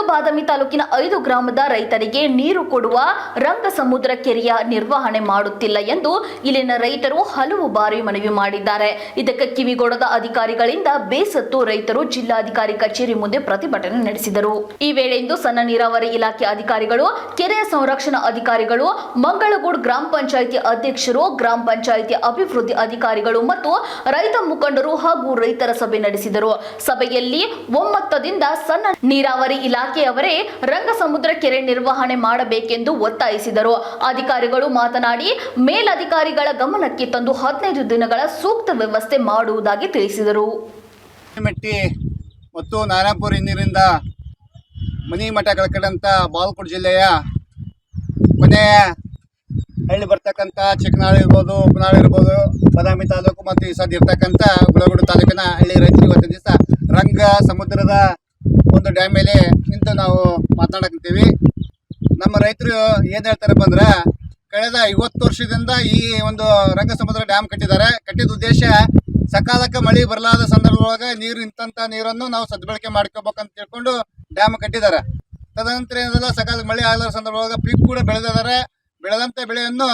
ಮತ್ತು ಬಾದಾಮಿ ತಾಲೂಕಿನ ಐದು ಗ್ರಾಮದ ರೈತರಿಗೆ ನೀರು ಕೊಡುವ ರಂಗಸಮುದ್ರ ಕೆರೆಯ ನಿರ್ವಹಣೆ ಮಾಡುತ್ತಿಲ್ಲ ಎಂದು ಇಲ್ಲಿನ ರೈತರು ಹಲವು ಬಾರಿ ಮನವಿ ಮಾಡಿದ್ದಾರೆ. ಇದಕ್ಕೆ ಕಿವಿಗೊಡದ ಅಧಿಕಾರಿಗಳಿಂದ ಬೇಸತ್ತು ರೈತರು ಜಿಲ್ಲಾಧಿಕಾರಿ ಕಚೇರಿ ಮುಂದೆ ಪ್ರತಿಭಟನೆ ನಡೆಸಿದರು. ಈ ವೇಳೆ ಸಣ್ಣ ನೀರಾವರಿ ಇಲಾಖೆ ಅಧಿಕಾರಿಗಳು ಕೆರೆಯ ಸಂರಕ್ಷಣಾ ಅಧಿಕಾರಿಗಳು, ಮಂಗಳಗೂಡ್ ಗ್ರಾಮ ಪಂಚಾಯಿತಿ ಅಧ್ಯಕ್ಷರು, ಗ್ರಾಮ ಪಂಚಾಯಿತಿ ಅಭಿವೃದ್ಧಿ ಅಧಿಕಾರಿಗಳು ಮತ್ತು ರೈತ ಮುಖಂಡರು ಹಾಗೂ ರೈತರ ಸಭೆ ನಡೆಸಿದರು. ಸಭೆಯಲ್ಲಿ ಒಮ್ಮತದಿಂದ ಸಣ್ಣ ನೀರಾವರಿ ಇಲಾಖೆಯವರೇ ರಂಗಸಮುದ್ರ ಕೆರೆ ನಿರ್ವಹಣೆ ಮಾಡಬೇಕೆಂದು ಒತ್ತಾಯಿಸಿದರು. ಅಧಿಕಾರಿಗಳು ಮಾತನಾಡಿ, ಮೇಲಧಿಕಾರಿಗಳ ಗಮನಕ್ಕೆ ತಂದು ಹದಿನೈದು ದಿನಗಳ ಸೂಕ್ತ ವ್ಯವಸ್ಥೆ ಮಾಡುವುದಾಗಿ ತಿಳಿಸಿದರು. ಮತ್ತು ನಾರಾಯಣಪುರ ನೀರಿಂದ ಮನಿ ಮಠ ಬಾಲ್ಕೋಟ್ ಜಿಲ್ಲೆಯ ಕೊನೆಯ ಹಳ್ಳಿ ಬರ್ತಕ್ಕಂಥ ಚಿಕ್ಕನಾಳು ಇರ್ಬೋದು ಉಪನಾಳು ಇರ್ಬೋದು, ಬದಾಮಿ ತಾಲೂಕು ಮತ್ತು ಈ ಸದ್ಯ ಇರ್ತಕ್ಕಂಥ ಗುಳಗುಡು ತಾಲೂಕಿನ ಹಳ್ಳಿ ರೈತರು ಇವತ್ತು ದಿವಸ ರಂಗ ಸಮುದ್ರದ ಒಂದು ಡ್ಯಾಮ್ ಮೇಲೆ ನಿಂತು ನಾವು ಮಾತನಾಡಕಂತೀವಿ ನಮ್ಮ ರೈತರು ಏನು ಹೇಳ್ತಾರಪ್ಪ ಅಂದ್ರೆ ಕಳೆದ ಐವತ್ತು ವರ್ಷದಿಂದ ಈ ಒಂದು ರಂಗಸಮುದ್ರ ಡ್ಯಾಮ್ ಕಟ್ಟಿದ್ದಾರೆ. ಕಟ್ಟಿದ ಉದ್ದೇಶ ಸಕಾಲಕ್ಕೆ ಮಳೆ ಬರಲಾದ ಸಂದರ್ಭದೊಳಗೆ ನೀರು ನಿಂತಂತ ನೀರನ್ನು ನಾವು ಸದ್ಬಳಕೆ ಮಾಡ್ಕೋಬೇಕಂತ ತಿಳ್ಕೊಂಡು ಡ್ಯಾಮ್ ಕಟ್ಟಿದ್ದಾರೆ. ತದನಂತರ ಏನಿಲ್ಲ ಸಕಾಲಕ್ಕೆ ಮಳೆ ಆಗಲಾರ ಸಂದರ್ಭದೊಳಗೆ ಪೀಕ್ ಕೂಡ ಬೆಳೆದಿದ್ದಾರೆ. ಬೆಳೆದಂಥ ಬೆಳೆಯನ್ನು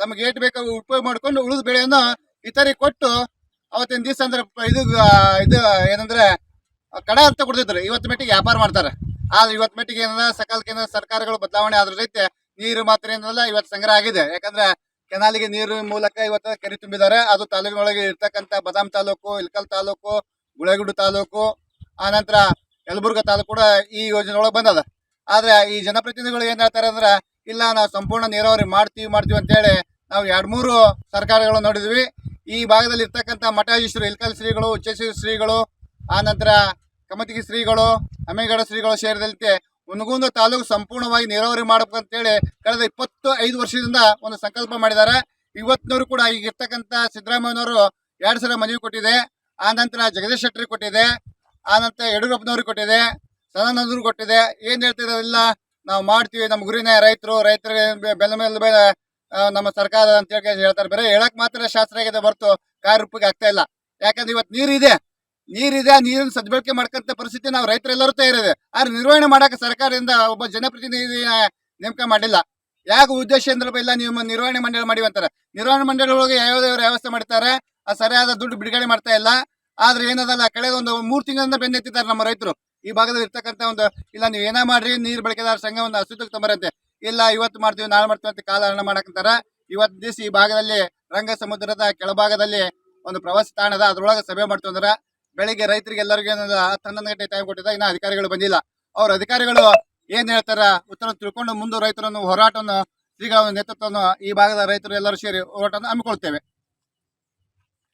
ತಮಗೆ ಏಟ್ ಬೇಕಾಗಿ ಉಪಯೋಗ ಮಾಡ್ಕೊಂಡು ಉಳಿದ ಬೆಳೆಯನ್ನು ಇತರಿಗೆ ಕೊಟ್ಟು ಅವತ್ತಿನ ದಿವಸ ಅಂದ್ರೆ ಇದು ಇದು ಏನಂದ್ರೆ ಕಡ ಅಂತ ಕೊಡ್ತಿದ್ರು ಇವತ್ತು ಮೆಟ್ಟಿಗೆ ವ್ಯಾಪಾರ ಮಾಡ್ತಾರೆ. ಆದ್ರೆ ಇವತ್ತು ಮೆಟ್ಟಿಗೆ ಏನದ? ಸಕಾಲ ಕೇಂದ್ರ ಸರ್ಕಾರಗಳು ಬದಲಾವಣೆ ಆದ್ರ ಜೊತೆ ನೀರು ಮಾತ್ರ ಏನಲ್ಲ, ಇವತ್ತು ಸಂಗ್ರಹ ಆಗಿದೆ. ಯಾಕಂದ್ರೆ ಕೆನಾಲಿಗೆ ನೀರು ಮೂಲಕ ಇವತ್ತು ಕೆರೆ ತುಂಬಿದ್ದಾರೆ ಅದು ತಾಲೂಕಿನೊಳಗೆ ಇರ್ತಕ್ಕಂಥ ಬದಾಮ್ ತಾಲೂಕು, ಇಲ್ಕಲ್ ತಾಲೂಕು ಗುಳೆಗುಡು ತಾಲೂಕು ಆನಂತರ ಯಲಬುರ್ಗ ತಾಲೂಕು ಕೂಡ ಈ ಯೋಜನೆ ಒಳಗೆ ಬಂದದ. ಆದ್ರೆ ಈ ಜನಪ್ರತಿನಿಧಿಗಳು ಏನ್ ಹೇಳ್ತಾರೆ ಅಂದ್ರೆ, ಇಲ್ಲ, ನಾವು ಸಂಪೂರ್ಣ ನೀರಾವರಿ ಮಾಡ್ತೀವಿ ಮಾಡ್ತೀವಿ ಅಂತೇಳಿ ನಾವು ಎರಡ್ ಮೂರು ಸರ್ಕಾರಗಳು ನೋಡಿದ್ವಿ. ಈ ಭಾಗದಲ್ಲಿ ಇರ್ತಕ್ಕಂಥ ಮಠಾಧೀಶರು, ಇಲ್ಕಲ್ ಶ್ರೀಗಳು, ಉಚ್ಚೇಶ್ವರ ಶ್ರೀಗಳು ಆನಂತರ ಕಮತಿಗಿ ಶ್ರೀಗಳು ಅಮೇಗೌಡ ಶ್ರೀಗಳು ಸೇರಿದಂತೆ ಮುನಗುಂದ ತಾಲೂಕು ಸಂಪೂರ್ಣವಾಗಿ ನೀರಾವರಿ ಮಾಡಬೇಕು ಅಂತೇಳಿ ಕಳೆದ ಇಪ್ಪತ್ತು ಐದು ವರ್ಷದಿಂದ ಒಂದು ಸಂಕಲ್ಪ ಮಾಡಿದ್ದಾರೆ. ಇವತ್ತಿನವರು ಕೂಡ ಈಗ ಇರ್ತಕ್ಕಂಥ ಸಿದ್ದರಾಮಯ್ಯನವರು ಎರಡು ಸಲ ಮನವಿ ಕೊಟ್ಟಿದೆ. ಆನಂತರ ಜಗದೀಶ್ ಶೆಟ್ಟರ್ ಕೊಟ್ಟಿದೆ. ಆನಂತರ ಯಡಿಯೂರಪ್ಪನವ್ರಿಗೆ ಕೊಟ್ಟಿದೆ. ಸದಾನಂದರು ಕೊಟ್ಟಿದೆ. ಏನು ಹೇಳ್ತಿದ್ದಾರೆ ಅದೆಲ್ಲ ನಾವು ಮಾಡ್ತೀವಿ. ನಮ್ಮ ಗುರಿನೇ ರೈತರು. ರೈತರಿಗೆ ಬೆ- ಬೆಲೆ ಮೇಲೆ ಬೆಲೆ ನಮ್ಮ ಸರ್ಕಾರ ಅಂತ ಹೇಳಿ ಹೇಳ್ತಾರೆ. ಬೇರೆ ಹೇಳಕ್ ಮಾತ್ರ ಶಾಸ್ತ್ರ ಆಗಿದೆ ಬರ್ತು ಕಾರ್ಯರೂಪಕ್ಕೆ ಆಗ್ತಾ ಇಲ್ಲ. ಯಾಕಂದ್ರೆ ಇವತ್ತು ನೀರಿದೆ. ನೀರಿದೆ, ನೀರನ್ನು ಸದ್ಬಳಕೆ ಮಾಡ್ಕಂತ ಪರಿಸ್ಥಿತಿ ನಾವು ರೈತರೆಲ್ಲರೂ ತಯಾರಿದೆ. ಆದ್ರೆ ನಿರ್ವಹಣೆ ಮಾಡಕ್ಕೆ ಸರ್ಕಾರದಿಂದ ಒಬ್ಬ ಜನಪ್ರತಿನಿಧಿ ನೇಮಕ ಮಾಡಿಲ್ಲ. ಯಾಕೆ ಉದ್ದೇಶ ಅಂದ್ರೆ ಇಲ್ಲ ನೀವು ನಿರ್ವಹಣೆ ಮಂಡಳಿ ಮಾಡಿ ಅಂತಾರೆ. ನಿರ್ವಹಣೆ ಮಂಡಳಿ ಒಳಗೆ ಯಾವ ವ್ಯವಸ್ಥೆ ಮಾಡ್ತಾರೆ. ಆ ಸರಿಯಾದ ದುಡ್ಡು ಬಿಡುಗಡೆ ಮಾಡ್ತಾ ಇಲ್ಲ. ಆದ್ರೆ ಏನದಲ್ಲ, ಕಳೆದ ಒಂದು ಮೂರು ತಿಂಗಳಿಂದ ಬೆನ್ನೆತ್ತಿದ್ದಾರೆ ನಮ್ಮ ರೈತರು. ಈ ಭಾಗದಲ್ಲಿ ಇರ್ತಕ್ಕಂಥ ಒಂದು, ಇಲ್ಲ ನೀವು ಏನ ಮಾಡ್ರಿ, ನೀರು ಬಳಕೆದಾರ ಸಂಘ ಒಂದು ಅಸ್ತಿತ್ವಕ್ಕೆ ತಂಬರಂತೆ ಇಲ್ಲ, ಇವತ್ತು ಮಾಡ್ತೀವಿ, ನಾಳೆ ಮಾಡ್ತೀವಿ ಅಂತ ಕಾಲಹರಣ ಮಾಡಕಂತಾರ. ಇವತ್ತು ದಿವಸ ಈ ಭಾಗದಲ್ಲಿ ರಂಗ ಸಮುದ್ರದ ಕೆಳಭಾಗದಲ್ಲಿ ಒಂದು ಪ್ರವಾಸಿ ತಾಣದ ಅದ ಅದ್ರೊಳಗೆ ಸಭೆ ಮಾಡ್ತೀವಿ ಅಂದ್ರೆ ಬೆಳಿಗ್ಗೆ ರೈತರಿಗೆ ಎಲ್ಲರಿಗೂ ಏನದ ಹತ್ತು ಹನ್ನೊಂದು ಗಂಟೆ ಟೈಮ್ ಕೊಟ್ಟಿದ್ದ ಇನ್ನ ಅಧಿಕಾರಿಗಳು ಬಂದಿಲ್ಲ. ಅವ್ರ ಅಧಿಕಾರಿಗಳು ಏನ್ ಹೇಳ್ತಾರ ಉತ್ತರ ತಿಳ್ಕೊಂಡು ಮುಂದೆ ರೈತರನ್ನು ಹೋರಾಟವನ್ನು ಶ್ರೀಗಳ ನೇತೃತ್ವವನ್ನು ಈ ಭಾಗದ ರೈತರು ಎಲ್ಲರೂ ಸೇರಿ ಹೋರಾಟವನ್ನು ಹಮ್ಮಿಕೊಳ್ತೇವೆ.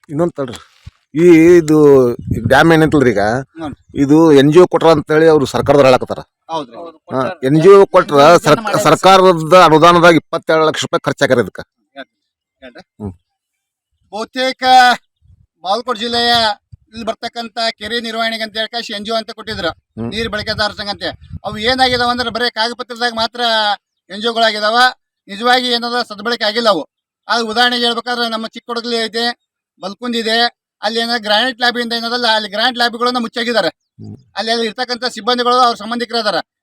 ಇನ್ನೊಂದು ತಡ್ರಿ. ಈ ಇದು ಡ್ಯಾಮ್ ಏನಂತಲ್ರಿ ಈಗ? ಇದು ಎನ್ ಜಿ ಒ ಕೊಟ್ರ ಅಂತೇಳಿ ಅವ್ರು ಸರ್ಕಾರದವ್ರು ಹೇಳಕತ್ತಾರ. ಹೌದ್ರಿ. ಎನ್ ಜಿ ಒ ಕೊಟ್ರ ಸರ್ಕ- ಸರ್ಕಾರದ ಅನುದಾನದಾಗ ಇಪ್ಪತ್ತೆರಡು ಲಕ್ಷ ರೂಪಾಯಿ ಖರ್ಚಾಗ್ಯಾರ ಇದಕ್ಕೆ. ಬಹುತೇಕ ಬಾಗಲಕೋಟೆ ಜಿಲ್ಲೆಯ ಇಲ್ಲಿ ಬರ್ತಕ್ಕಂತ ಕೆರೆ ನಿರ್ವಹಣೆಗೆ ಅಂತ ಹೇಳಿ ಎನ್ ಜಿ ಅಂತ ಕೊಟ್ಟಿದ್ರು. ನೀರು ಬಳಕೆದಾರ ಸಂಘ ಅಂತ ಅವು ಏನಾಗಿದಾವ ಅಂದ್ರೆ ಬರೀ ಕಾಗಪತ್ರದಾಗ ಮಾತ್ರ ಎನ್ ಜಿ ಒಗಳಾಗಿದಾವ. ನಿಜವಾಗಿ ಏನದ ಸದ್ಬಳಕೆ ಆಗಿಲ್ಲ ಅವು. ಅದು ಉದಾಹರಣೆಗೆ ಹೇಳ್ಬೇಕಾದ್ರೆ ನಮ್ಮ ಚಿಕ್ಕೊಡಗಲಿ ಇದೆ ಬಲ್ಕುಂದ್ ಇದೆ ಅಲ್ಲಿ ಏನಾದ್ರು ಗ್ರಾನೈಟ್ ಲ್ಯಾಬ್ ಇಂದ ಏನದಲ್ಲ ಅಲ್ಲಿ ಗ್ರಾನೈಟ್ ಲ್ಯಾಬ್ಗಳನ್ನ ಮುಚ್ಚಾಗಿದ್ದಾರೆ. ಅಲ್ಲಿ ಅಲ್ಲಿ ಇರ್ತಕ್ಕಂಥ ಸಿಬ್ಬಂದಿಗಳು ಅವ್ರ ಸಂಬಂಧಿಕರ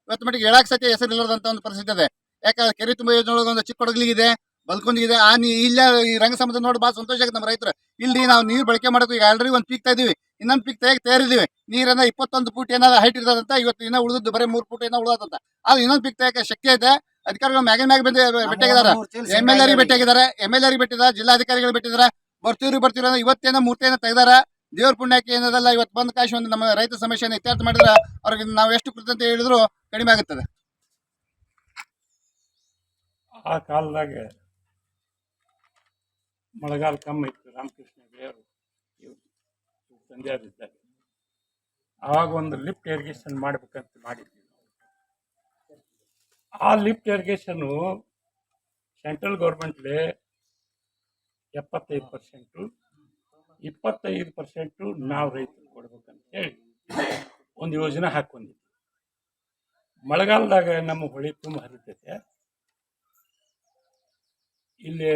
ಇವತ್ತು ಮಟ್ಟಿಗೆ ಹೇಳಕ್ ಸತ್ಯ ಹೆಸರು ಇಲ್ಲದಂತ ಒಂದು ಪರಿಸ್ಥಿತಿ ಇದೆ. ಯಾಕಂದ್ರೆ ಕೆರೆ ತುಂಬ ಯೋಜನೆ ಒಂದು ಚಿಕ್ಕೊಡಗಲಿಗಿದೆ ಬಲ್ಕುಂದಿಗಿದೆ ಆ ನೀ ಇಲ್ಲ ಈ ರಂಗ ಸಮುದ್ರ ನೋಡಿ ಭಾಳ ಸಂತೋಷ ಆಗುತ್ತೆ ನಮ್ಮ ರೈತರು. ಇಲ್ಲಿ ನಾವು ನೀರು ಬಳಕೆ ಮಾಡೋದು ಈಗ ಆಲ್ರೆಡಿ ಒಂದು ಪೀಕ್ತಾ ಇದೀವಿ ಇನ್ನೊಂದು ಪೀಕ್ ತೆಗೆ ತಯಾರಿದೀವಿ ನೀರನ್ನ ಇಪ್ಪತ್ತೊಂದು ಫೂಟ್ ಏನಾದ್ರು ಹೈಟ್ ಇರ್ತದಂತ ಇವತ್ತು ಇನ್ನೂ ಉಳಿದದ್ದು ಬರೀ ಮೂರು ಫೂಟ್ ಏನೋ ಉಳಿದಂತ ಅದು ಇನ್ನೊಂದು ಪೀಕ್ ತೆಗೆ ಶಕ್ತಿ ಐತೆ. ಅಧಿಕಾರಿಗಳು ಮ್ಯಾಗಿನ ಮ್ಯಾಗ ಬಂದು ಭೇಟಿಯಾಗಿದ್ದಾರೆ ಎಂ ಎಲ್ ಆರಿಗೆ ಭೇಟಿಯಾಗಿದ್ದಾರೆ ಎಂ ಎಲ್ ಆರಿಗೆ ಭೇಟಿದ ಜಿಲ್ಲಾಧಿಕಾರಿಗಳು ಬೆಟ್ಟಿದ್ದಾರೆ. ಬರ್ತೀವ್ರಿ ಬರ್ತೀವ್ರಿ ಅಂದ್ರೆ ಇವತ್ತೇನೋ ಮೂರ್ತಿಯನ್ನ ತೆಗ್ದಾರ. ದೇವ್ರ ಪುಣ್ಯಕ್ಕೆ ಏನದಲ್ಲ ಇವತ್ತು ಬಂದ್ ಕಾಶಿ ಒಂದು ನಮ್ಮ ರೈತ ಸಮಸ್ಯೆಯನ್ನು ಇತ್ಯರ್ಥ ಮಾಡಿದ್ರೆ ಅವ್ರಿಗೆ ನಾವು ಎಷ್ಟು ಕೃತಜ್ಞತೆ ಹೇಳಿದ್ರು ಕಡಿಮೆ ಆಗುತ್ತದೆ. ಆ ಕಾಲದಾಗ ಮಳೆಗಾಲ ಕಮ್ಮಿ ಇತ್ತು. ರಾಮಕೃಷ್ಣ ದೇವರು ತಂದೆಯವರಿದ್ದಾಗ ಆವಾಗ ಒಂದು ಲಿಫ್ಟ್ ಇರಿಗೇಷನ್ ಮಾಡಬೇಕಂತ ಮಾಡಿದ್ವಿ. ಆ ಲಿಫ್ಟ್ ಇರಿಗೇಷನ್ನು ಸೆಂಟ್ರಲ್ ಗೌರ್ಮೆಂಟ್ಲೆ ಎಪ್ಪತ್ತೈದು ಪರ್ಸೆಂಟು, ಇಪ್ಪತ್ತೈದು ಪರ್ಸೆಂಟು ನಾವು ರೈತರು ಕೊಡ್ಬೇಕಂತ ಹೇಳಿ ಒಂದು ಯೋಜನೆ ಹಾಕೊಂಡಿದ್ವಿ ಮಳೆಗಾಲದಾಗ ನಮ್ಮ ಹೊಳೆ ತುಂಬ ಹರಿತೈತೆ. ಇಲ್ಲಿ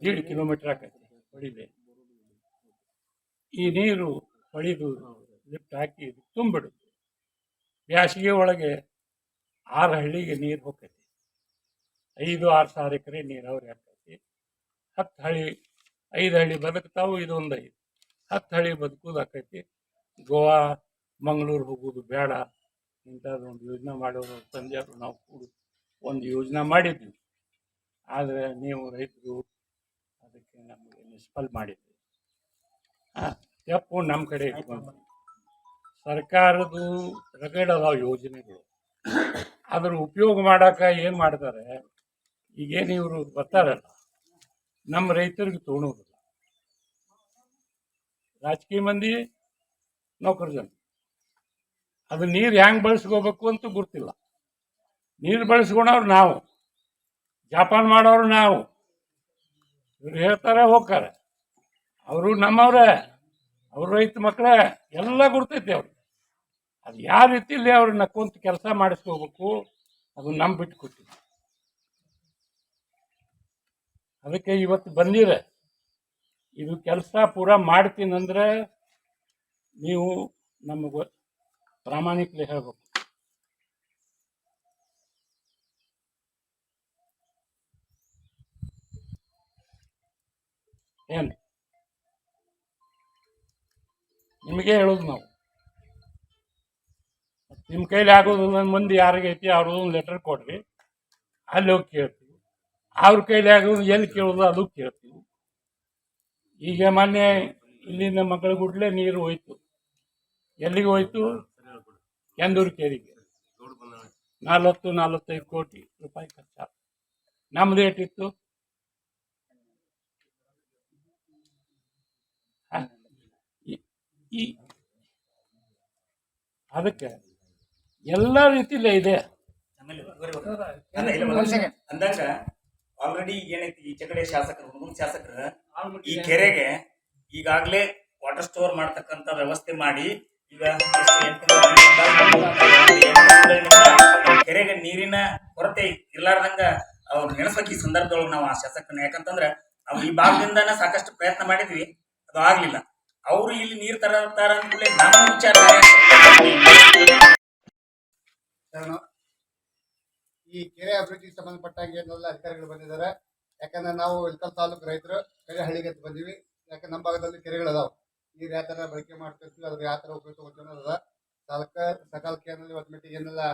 ದೀಡ್ ಕಿಲೋಮೀಟರ್ ಆಕೈತಿ ಹೊಳಿದೆ ಈ ನೀರು ಹೊಳಿದು ಲಿಫ್ಟ್ ಹಾಕಿ ತುಂಬಿಡುತ್ತೆ ಬ್ಯಾಸಿಗೆ ಒಳಗೆ ಆರು ಹಳ್ಳಿಗೆ ನೀರು ಹೋಗ್ತೈತಿ ಐದು, ಆರು ಸಾವಿರ ಎಕರೆ ನೀರಾವರಿ ಆಗ್ತೈತಿ ಹತ್ತು ಹಳ್ಳಿ, ಐದು ಹಳ್ಳಿ ಬದುಕ್ತಾವು, ಇದೊಂದು ಐದು. ಹತ್ತು ಹಳ್ಳಿ ಬದುಕೋದು ಆಕೈತಿ ಗೋವಾ, ಮಂಗಳೂರು ಹೋಗೋದು ಬೇಡ ಇಂಥದ್ದು ಒಂದು ಯೋಜನೆ ಮಾಡೋರು, ತಂದೆಯವರು ನಾವು ಕೂಡ ಒಂದು ಯೋಜನೆ ಮಾಡಿದ್ವಿ. ಆದರೆ ನೀವು ರೈತರು ಅದಕ್ಕೆ ನಮಗೆ ಮುನ್ಸಿಪಲ್ ಮಾಡಿದ್ವಿ. ತಪ್ಪು ನಮ್ಮ ಕಡೆ ಇಟ್ಕೊಂಡು ಸರ್ಕಾರದ್ದು ರಗಡ್ ಅದಾವ ಯೋಜನೆಗಳು. ಅದ್ರ ಉಪಯೋಗ ಮಾಡೋಕೆ ಏನು ಮಾಡ್ತಾರೆ? ಈಗೇನು ಇವರು ಬರ್ತಾರಲ್ಲ ನಮ್ಮ ರೈತರಿಗೆ ತೊಗೊಳೋದಿಲ್ಲ ರಾಜಕೀಯ ಮಂದಿ, ನೌಕರ ಜನ. ಅದು ನೀರು ಹೆಂಗೆ ಬಳಸ್ಕೋಬೇಕು ಅಂತ ಗೊತ್ತಿಲ್ಲ. ನೀರು ಬಳಸ್ಕೊಳೋರು ನಾವು. ಜಾಪಾನ್ ಮಾಡೋರು ನಾವು. ಇವ್ರು ಹೇಳ್ತಾರೆ, ಹೋಗ್ತಾರೆ. ಅವರು ನಮ್ಮವ್ರೆ, ಅವ್ರ ರೈತ ಮಕ್ಕಳೇ ಎಲ್ಲ ಗುರ್ತೈತಿ ಅವ್ರಿಗೆ. ಅದು ಯಾವ ರೀತಿಯಲ್ಲಿ ಅವ್ರನ್ನ ಕುಂತು ಕೆಲಸ ಮಾಡಿಸ್ಕೋಬೇಕು, ಅದು ನಮ್ಮ ಬಿಟ್ಟು ಅದಕ್ಕೆ ಇವತ್ತು ಬಂದಿರ ಇದು ಕೆಲಸ ಪೂರ ಮಾಡ್ತೀನಂದ್ರೆ ನೀವು ನಮಗೆ ಪ್ರಾಮಾಣಿಕಲೆ ಹೇಳ್ಬೇಕು. ಏನು? ನಿಮಗೆ ಹೇಳೋದು ನಾವು. ನಿಮ್ಮ ಕೈಲಿ ಆಗೋದು ನನ್ನ ಮಂದಿ ಯಾರಿಗೈತಿ ಅವ್ರದ್ದು ಒಂದು ಲೆಟರ್ ಕೊಡ್ರಿ. ಅಲ್ಲಿ ಹೋಗಿ ಕೇಳ್ತೀವಿ. ಅವ್ರ ಕೈಲಿ ಆಗೋದು ಎಲ್ಲಿ ಕೇಳೋದು ಅದು ಕೇಳ್ತೀವಿ. ಈಗ ಮೊನ್ನೆ ಇಲ್ಲಿನ ಮಕ್ಕಳ ಗುಡ್ಲೆ ನೀರು ಹೋಯ್ತು. ಎಲ್ಲಿಗೆ ಹೋಯ್ತು? ಕೆಂದೂರು ಕೇರಿಗೆ. ನಲವತ್ತು ನಲವತ್ತೈದು ಕೋಟಿ ರೂಪಾಯಿ ಖರ್ಚು ನಮ್ದು ಏಟಿತ್ತು ಈ- ಅದಕ್ಕೆ ಎಲ್ಲ ರೀತಿಲೇ ಇದೆ. ಅಂದಾಗ ಆಲ್ರೆಡಿ ಏನೈತಿ ಈ ಚಕಡೆ ಶಾಸಕರು ಹುಡುಗನ ಶಾಸಕರು ಈ ಕೆರೆಗೆ ಈಗಾಗಲೇ ವಾಟರ್ ಸ್ಟೋರ್ ಮಾಡ್ತಕ್ಕಂತ ವ್ಯವಸ್ಥೆ ಮಾಡಿ ಈಗ ಕೆರೆಗೆ ನೀರಿನ ಕೊರತೆ ಇರ್ಲಾರ್ದಂಗ ಅವ್ರು ನೆನೆಸ್ಬೇಕು ಈ ಸಂದರ್ಭದೊಳಗೆ ನಾವು ಆ ಶಾಸಕರನ್ನ ಯಾಕಂತಂದ್ರೆ ನಾವು ಈ ಭಾಗದಿಂದನ ಸಾಕಷ್ಟು ಪ್ರಯತ್ನ ಮಾಡಿದ್ವಿ. ಅದು ಆಗ್ಲಿಲ್ಲ. ಅವರು ಇಲ್ಲಿ ನೀರ್ ತರತಾರ ಅಂದ್ಕೂಡ್ಲೆ ನಮ್ಮ ವಿಚಾರ ಈ ಕೆರೆ ಅಭಿವೃದ್ಧಿಗೆ ಸಂಬಂಧಪಟ್ಟಂಗೆ ಏನೆಲ್ಲ ಅಧಿಕಾರಿಗಳು ಬಂದಿದ್ದಾರೆ. ಯಾಕಂದ್ರೆ ನಾವು ಇಲ್ಕಲ್ ತಾಲೂಕು ರೈತರು ಕೆರೆ ಹಳ್ಳಿಗೆ ಅಂತ ಬಂದೀವಿ. ಯಾಕಂದ್ರೆ ನಮ್ಮ ಭಾಗದಲ್ಲಿ ಕೆರೆಗಳು ಅದಾವ ನೀರು ಯಾವ ಥರ ಬಳಕೆ ಮಾಡ್ತಿರ್ತೀವಿ, ಅದ್ರ ಯಾವ ಥರ ಉಪಯೋಗ ತಗೋತೀವಿ ಸಾಲಕ ಅದ. ಸಾಲಕ್ಕ ಸಕಾಲ ಕೇಂದ್ರದಲ್ಲಿ ಇವತ್ತು ಮಟ್ಟಿಗೆ ಏನೆಲ್ಲ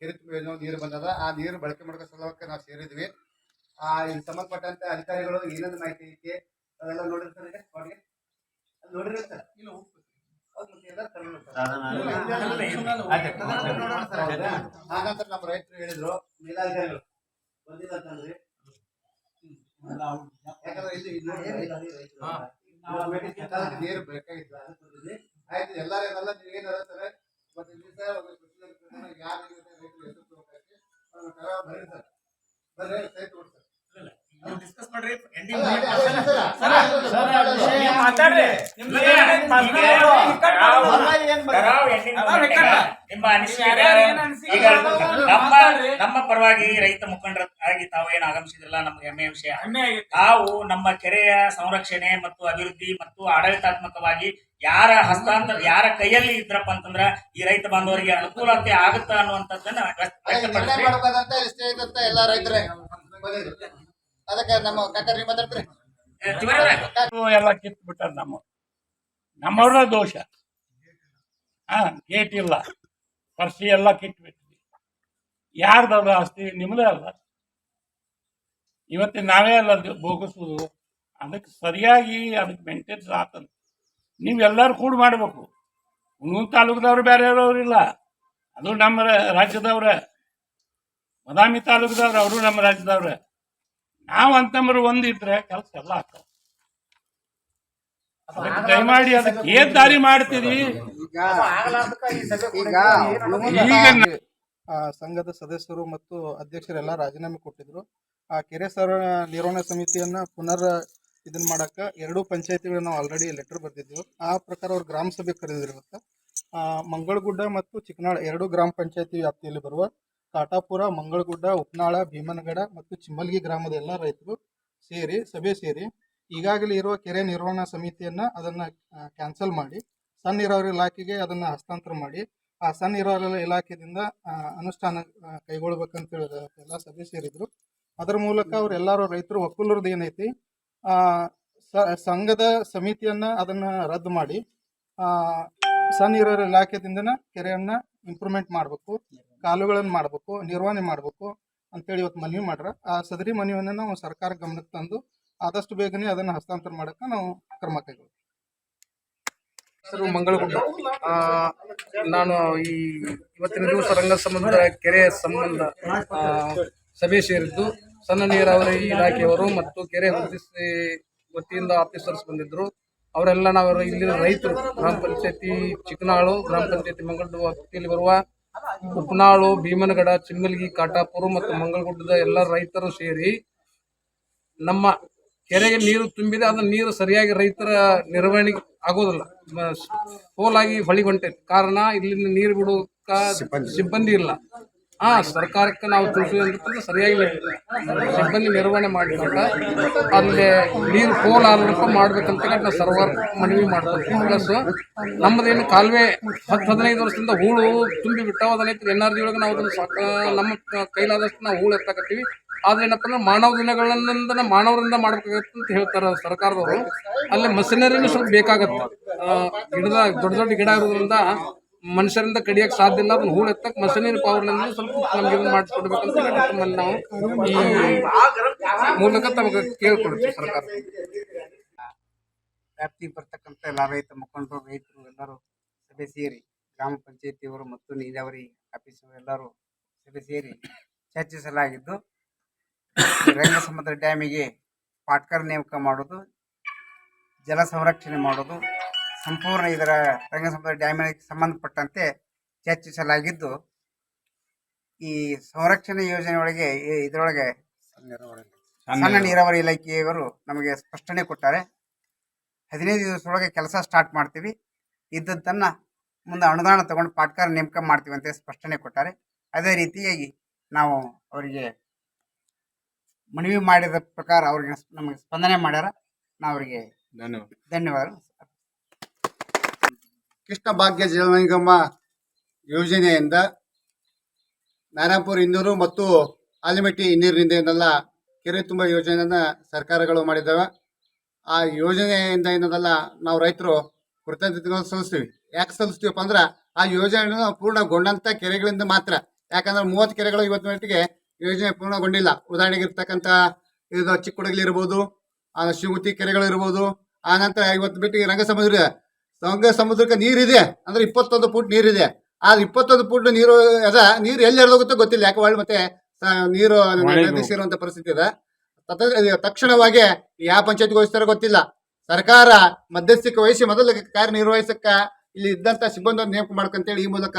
ಕೆರೆ ತುಂಬ ಏನೋ ನೀರು ಬಂದದ, ಆ ನೀರು ಬಳಕೆ ಮಾಡ್ಕೋ ಸಲುವಾಗಿ ನಾವು ಸೇರಿದ್ವಿ. ಆ ಇಲ್ಲಿ ಸಂಬಂಧಪಟ್ಟಂತೆ ಅಧಿಕಾರಿಗಳು ಏನೇನು ಮಾಹಿತಿ ಐತಿ, ಅವೆಲ್ಲ ನೋಡಿರ್ತಾರೆ ಹಾಗಂತ ನಮ್ಮ ರೈತರು ಹೇಳಿದ್ರು ಮೇಲಾಧಿಕಾರಿಗಳು ಬಂದಿಲ್ಲ ಅಂತಂದ್ರೆ ಯಾಕಂದ್ರೆ ಇಲ್ಲಿ ನೀರು ಬೇಕಾಗಿತ್ತು. ಆಯ್ತು ಎಲ್ಲಾರು ಎಲ್ಲ ನೀವು ಏನ್ ಹೇಳ್ತಾರೆ ಮತ್ತೆ ಇಲ್ಲಿ ಸರ್ ಯಾರು ಬರ್ರಿ ಸರ್. ಬರ್ರಿ ಸೈಟ್ ಕೊಡ್ತಾರೆ ನಿಮ್ಮ ಪರವಾಗಿ ರೈತ ಮುಖಂಡರಾಗಿ ತಾವು ಏನು ಆಗಮಿಸಿದ್ರಲ್ಲ ನಮ್ಗೆ ಹೆಮ್ಮೆಯ ವಿಷಯ. ತಾವು ನಮ್ಮ ಕೆರೆಯ ಸಂರಕ್ಷಣೆ ಮತ್ತು ಅಭಿವೃದ್ಧಿ ಮತ್ತು ಆಡಳಿತಾತ್ಮಕವಾಗಿ ಯಾರ ಹಸ್ತಾಂತರ ಯಾರ ಕೈಯಲ್ಲಿ ಇದ್ರಪ್ಪ ಅಂತಂದ್ರ ಈ ರೈತ ಬಾಂಧವರಿಗೆ ಅನುಕೂಲತೆ ಆಗುತ್ತಾ ಅನ್ನುವಂಥದ್ದನ್ನ ವ್ಯಕ್ತ- ಅದಕ್ಕೆ ನಮ್ಮ ಕಾಕರಿ ಮಾತಾಡ್ತೀರಿ? ಎಲ್ಲ ಕಿತ್ತು ಬಿಟ್ಟಾರ ನಮ್ಮ ನಮ್ಮವ್ರ ದೋಷ. ಹಾ ಗೇಟ್ ಇಲ್ಲ. ಪರ್ಸಿ ಎಲ್ಲ ಕಿತ್ಬಿಟ್ವಿ ಯಾರ್ದವ್ರ ಆಸ್ತಿ? ನಿಮ್ದೇ ಅಲ್ಲ. ಇವತ್ತಿನ ನಾವೇ ಅಲ್ಲ ಅದು ಬೋಗಿಸುದು ಅದಕ್ಕೆ ಸರಿಯಾಗಿ ಅದಕ್ಕೆ ಮೇಂಟೆನ್ಸ್ ಆತಂತ. ನೀವೆಲ್ಲರೂ ಕೂಡ ಮಾಡಬೇಕು. ಹುಣಗುನ್ ತಾಲೂಕದವ್ರು ಬೇರೆ ಇಲ್ಲ. ಅದು ನಮ್ಮ ರಾಜ್ಯದವ್ರ. ಬದಾಮಿ ತಾಲೂಕದವ್ರು ಅವರು ನಮ್ಮ ರಾಜ್ಯದವ್ರ. ನಾವು ಅಂತಂಬರು ಒಂದಿದ್ರೆ ಕೆಲಸ ಎಲ್ಲ ಆಗ್ತದೆ. ದಯಮಾಡಿ ಅದಕ್ಕೆ ಏನ್ ದಾರಿ ಮಾಡ್ತೀವಿ ಈಗ ನ- ಆ, ಸಂಘದ ಸದಸ್ಯರು ಮತ್ತು ಅಧ್ಯಕ್ಷರೆಲ್ಲ ರಾಜೀನಾಮೆ ಕೊಟ್ಟಿದ್ರು. ಆ ಕೆರೆ ಸರ ನಿರ್ವಹಣಾ ಸಮಿತಿಯನ್ನ ಪುನರ್ ಇದನ್ನ ಮಾಡಕ್ಕ ಎರಡೂ ಪಂಚಾಯತಿಗಳು ನಾವು ಆಲ್ರೆಡಿ ಲೆಟರ್ ಬರ್ದಿದ್ವಿ. ಆ ಪ್ರಕಾರ ಅವ್ರು ಗ್ರಾಮ ಸಭೆ ಕರೆದಿದ್ರು ಇವತ್ತು ಮಂಗಳಗುಡ್ಡ ಮತ್ತು ಚಿಕ್ಕನಾಳ ಎರಡು ಗ್ರಾಮ ಪಂಚಾಯತಿ ವ್ಯಾಪ್ತಿಯಲ್ಲಿ ಬರುವ ಕಾಟಾಪುರ, ಮಂಗಳಗುಡ್ಡ, ಉಪ್ನಾಳ, ಭೀಮನಗಡ ಮತ್ತು ಚಿಮ್ಮಲ್ಗಿ ಗ್ರಾಮದ ಎಲ್ಲ ರೈತರು ಸೇರಿ, ಸಭೆ ಸೇರಿ ಈಗಾಗಲೇ ಇರುವ ಕೆರೆ ನಿರ್ವಹಣಾ ಸಮಿತಿಯನ್ನ ಅದನ್ನ ಕ್ಯಾನ್ಸಲ್ ಮಾಡಿ, ಸಣ್ಣ ನೀರಾವರಿ ಇಲಾಖೆಗೆ ಅದನ್ನ ಹಸ್ತಾಂತರ ಮಾಡಿ, ಆ ಸಣ್ಣ ನೀರಾವರಿ ಇಲಾಖೆಯಿಂದ ಅನುಷ್ಠಾನ ಕೈಗೊಳ್ಬೇಕಂತ ಹೇಳಿದ್ರೆ ಎಲ್ಲ ಸಭೆ ಸೇರಿದ್ರು. ಅದರ ಮೂಲಕ ಅವರೆಲ್ಲರೂ ರೈತರು ಒಕ್ಕೂಲರದ್ದು ಏನೈತಿ ಸಂಘದ ಸಮಿತಿಯನ್ನ ಅದನ್ನ ರದ್ದು ಮಾಡಿ ಸಣ್ಣ ನೀರಾವರಿ ಇಲಾಖೆದಿಂದನ ಕೆರೆಯನ್ನು ಇಂಪ್ರೂವ್ಮೆಂಟ್ ಮಾಡಬೇಕು. ಕಾಲುಗಳನ್ನು ಮಾಡಬೇಕು ನಿರ್ವಹಣೆ ಮಾಡಬೇಕು ಅಂತೇಳಿ ಇವತ್ತು ಮನವಿ ಮಾಡ್ರ. ಆ ಸದರಿ ಮನವಿಯನ್ನು ನಾವು ಸರ್ಕಾರ ಗಮನಕ್ಕೆ ತಂದು ಆದಷ್ಟು ಬೇಗನೆ ಅದನ್ನು ಹಸ್ತಾಂತರ ಮಾಡೋಕ್ಕೆ ನಾವು ಕ್ರಮ ಕೈಗೊಳ್ತೀವಿ ಸರ್ ಮಂಗಳಗುಡ್ಡ ಆ, ನಾನು ಈ ಇವತ್ತಿನ ದಿವಸ ರಂಗ ಸಂಬಂಧ ಕೆರೆ ಸಂಬಂಧ ಸಭೆ ಸೇರಿದ್ದು. ಸಣ್ಣ ನೀರಾವರಿ ಇಲಾಖೆಯವರು ಮತ್ತು ಕೆರೆ ಹೊಂದಿಸಿ ವತಿಯಿಂದ ಆಫೀಸರ್ಸ್ ಬಂದಿದ್ರು. ಅವರೆಲ್ಲ ನಾವು ಇಲ್ಲಿನ ರೈತರು ಗ್ರಾಮ ಪಂಚಾಯತಿ ಚಿಕ್ಕನಾಳು ಗ್ರಾಮ ಪಂಚಾಯತಿ ಮಂಗಳೂರು ವ್ಯಾಪ್ತಿಯಲ್ಲಿ ಬರುವ ಉಪ್ನಾಳು ಭೀಮನಗಡ ಚಿಮ್ಮಲ್ಗಿ ಕಾಟಾಪುರ ಮತ್ತು ಮಂಗಳಗುಡ್ಡದ ಎಲ್ಲ ರೈತರು ಸೇರಿ ನಮ್ಮ ಕೆರೆಗೆ ನೀರು ತುಂಬಿದೆ. ಅದನ್ನ ನೀರು ಸರಿಯಾಗಿ ರೈತರ ನಿರ್ವಹಣೆ ಆಗೋದಿಲ್ಲ. ಪೋಲಾಗಿ ಹೊಳಿ ಹೊಂಟೈತಿ ಕಾರಣ ಇಲ್ಲಿಂದ ನೀರು ಬಿಡೋಕ ಸಿಬ್ಬಂದಿ ಇಲ್ಲ. ಹಾ ಸರ್ಕಾರಕ್ಕೆ ನಾವು ತಿಳಿಸಿದ್ರೆ ಸರಿಯಾಗಿ ಸಿಬ್ಬಂದಿ ನಿರ್ವಹಣೆ ಮಾಡಿಕೊಂಡ ಅಲ್ಲಿ ನೀರು ಪೋಲ್ ಆದಂತ ಮಾಡ್ಬೇಕಂತ ನಾವು ಸರ್ವರ್ ಮನವಿ ಮಾಡ್ಕೊತೀವಿ ಪ್ಲಸ್ ನಮ್ಮದೇನು ಕಾಲುವೆ ಹತ್ತು, ಹದಿನೈದು ವರ್ಷದಿಂದ ಹೂಳು ತುಂಬಿ ಬಿಟ್ಟಾವ ಅದನ್ನ ಎನ್ ಆರ್ ಜಿ ಒಳಗೆ ನಾವು ಅದನ್ನ ಸಾಕ, ನಮ್ಮ ಕೈಲಾದಷ್ಟು ನಾವು ಹೂಳು ಎತ್ತಾಕತ್ತೀವಿ. ಆದ್ರೆ ಏನಪ್ಪ ಅಂದ್ರೆ ಮಾನವ ದಿನಗಳಿಂದ ಮಾನವರಿಂದ ಮಾಡ್ಬೇಕಾಗತ್ತೆ ಅಂತ ಹೇಳ್ತಾರೆ ಸರ್ಕಾರದವರು. ಅಲ್ಲಿ ಮಷಿನರಿನೂ ಸ್ವಲ್ಪ ಬೇಕಾಗತ್ತೆ. ಗಿಡದ ದೊಡ್ಡ ದೊಡ್ಡ ಗಿಡ ಇರೋದ್ರಿಂದ ಮನುಷ್ಯರಿಂದ ಕಡಿಯಕ್ಕೆ ಸಾಧ್ಯ ಇಲ್ಲ. ಅದನ್ನ ಹೂಳು ಎತ್ತಕ್ಕೆ ಮಷಿನರಿ ಪವರ್ನಲ್ಲಿ ಸ್ವಲ್ಪ ನಮ್ಗೆ ಇದನ್ನ ಮಾಡಿಸ್ಕೊಡ್ಬೇಕಂತ ಹೇಳಿ ತಮ್ಮಲ್ಲಿ ನಾವು ಈ ಮೂಲಕ ತಮಗೆ ಕೇಳ್ಕೊಡ್ತೀವಿ ಸರ್ಕಾರ. ವ್ಯಾಪ್ತಿಗೆ ಬರ್ತಕ್ಕಂತ ಎಲ್ಲ ರೈತ ಮುಖಂಡರು, ರೈತರು ಎಲ್ಲರೂ ಸಭೆ ಸೇರಿ ಗ್ರಾಮ ಪಂಚಾಯತಿಯವರು ಮತ್ತು ನೀರಾವರಿ ಆಫೀಸರು ಎಲ್ಲರೂ ಸಭೆ ಸೇರಿ ಚರ್ಚಿಸಲಾಗಿದ್ದು ರಂಗಸಮುದ್ರ ಡ್ಯಾಮಿಗೆ ಪಾಟ್ಕರ್ ನೇಮಕ ಮಾಡೋದು ಜಲ ಸಂರಕ್ಷಣೆ ಮಾಡೋದು ಸಂಪೂರ್ಣ ಇದರ ರಂಗಸಮುದ್ರ ಡ್ಯಾಮೇಜ್ ಸಂಬಂಧಪಟ್ಟಂತೆ ಚರ್ಚಿಸಲಾಗಿದ್ದು ಈ ಸಂರಕ್ಷಣೆ ಯೋಜನೆ ಒಳಗೆ ಇದರೊಳಗೆ ಸಣ್ಣ ನೀರಾವರಿ. ಇಲಾಖೆಯವರು ನಮಗೆ ಸ್ಪಷ್ಟನೆ ಕೊಟ್ಟಾರೆ. ಹದಿನೈದು ದಿವಸದೊಳಗೆ ಕೆಲಸ ಸ್ಟಾರ್ಟ್ ಮಾಡ್ತೀವಿ. ಇದ್ದದ್ದನ್ನು ಮುಂದೆ ಅನುದಾನ ತಗೊಂಡು ಪಾಟ್ಕಾರ ನೇಮಕ ಮಾಡ್ತೀವಿ ಅಂತ ಸ್ಪಷ್ಟನೆ ಕೊಟ್ಟಾರೆ. ಅದೇ ರೀತಿಯಾಗಿ ನಾವು ಅವರಿಗೆ ಮನವಿ ಮಾಡಿದ ಪ್ರಕಾರ ಅವ್ರಿಗೆ ನಮಗೆ ಸ್ಪಂದನೆ ಮಾಡ್ಯಾರ. ನಾವು ಅವರಿಗೆ ಧನ್ಯವಾದಗಳು. ಕೃಷ್ಣ ಭಾಗ್ಯ ಜಲ ನಿಗಮ ಯೋಜನೆಯಿಂದ ನಾರಾಯಣಪುರ ಇನ್ನೂರು ಮತ್ತು ಆಲಿಮಟ್ಟಿ ಏನಲ್ಲ, ಕೆರೆ ತುಂಬ ಯೋಜನೆಯನ್ನು ಸರ್ಕಾರಗಳು ಮಾಡಿದ್ದಾವೆ. ಆ ಯೋಜನೆಯಿಂದ ಏನದಲ್ಲ, ನಾವು ರೈತರು ಕೃತಜ್ಞತೆಗಳು ಸಲ್ಲಿಸ್ತೀವಿ. ಯಾಕೆ ಸಲ್ಲಿಸ್ತೀವಪ್ಪ ಅಂದ್ರೆ, ಆ ಯೋಜನೆ ಪೂರ್ಣಗೊಂಡಂತ ಕೆರೆಗಳಿಂದ ಮಾತ್ರ. ಯಾಕಂದ್ರೆ ಮೂವತ್ತು ಕೆರೆಗಳು ಇವತ್ತು ಮಟ್ಟಿಗೆ ಯೋಜನೆ ಪೂರ್ಣಗೊಂಡಿಲ್ಲ. ಉದಾಹರಣೆಗೆ ಇರ್ತಕ್ಕಂಥ ಇದು ಚಿಕ್ಕ ಇರ್ಬೋದು, ಆ ಶಿವಗುತ್ತಿ ಕೆರೆಗಳು ಇರ್ಬೋದು, ಆ ನಂತರ ಇವತ್ತು ಬಿಟ್ಟಿಗೆ ರಂಗಸಮುದ್ರ ರಂಗ ಸಮುದ್ರಕ್ಕೆ ನೀರಿದೆ ಅಂದ್ರೆ ಇಪ್ಪತ್ತೊಂದು ಫುಟ್ ನೀರಿದೆ. ಆ ಇಪ್ಪತ್ತೊಂದು ಫುಟ್ ನೀರು ಅದ ನೀರು ಎಲ್ಲಿ ಹೋಗುತ್ತೆ ಗೊತ್ತಿಲ್ಲ. ಯಾಕೆ ಒಳ್ಳೆ ಮತ್ತೆ ನೀರು ಸೇರುವಂತ ಪರಿಸ್ಥಿತಿ ಇದೆ. ತಕ್ಷಣವಾಗಿ ಯಾವ ಪಂಚಾಯತ್ಗೆ ವಹಿಸ್ತಾರೋ ಗೊತ್ತಿಲ್ಲ. ಸರ್ಕಾರ ಮಧ್ಯಸ್ಥಿಕೆ ವಹಿಸಿ ಮೊದಲು ಕಾರ್ಯನಿರ್ವಹಿಸಕ್ಕ ಇಲ್ಲಿ ಇದ್ದಂತ ಸಿಬ್ಬಂದಿ ನೇಮಕ ಮಾಡ್ಕೊಂತೇಳಿ ಈ ಮೂಲಕ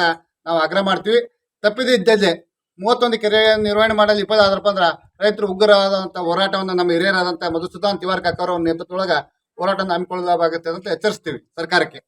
ನಾವು ಆಗ್ರಹ ಮಾಡ್ತೀವಿ. ತಪ್ಪಿದ ಇದ್ದಲ್ಲೇ ಮೂವತ್ತೊಂದು ಕೆರೆ ನಿರ್ವಹಣೆ ಮಾಡಲು ಇಪ್ಪತ್ತಾದ್ರಪ್ಪ ಅಂದ್ರ ರೈತರು ಉಗ್ರವಾದಂತ ಹೋರಾಟವನ್ನು ನಮ್ಮ ಹಿರಿಯರಾದಂಥ ಮಧುಸೂದನ್ ತಿವಾರ್ ಕಾಕರ್ ಅವ್ರ ನೇತೃತ್ವದೊಳಗ ಹೋರಾಟವನ್ನು ಹಮ್ಮಿಕೊಳ್ಳಲಾಗುತ್ತೆ ಅಂತ ಎಚ್ಚರಿಸ್ತೀವಿ ಸರ್ಕಾರಕ್ಕೆ.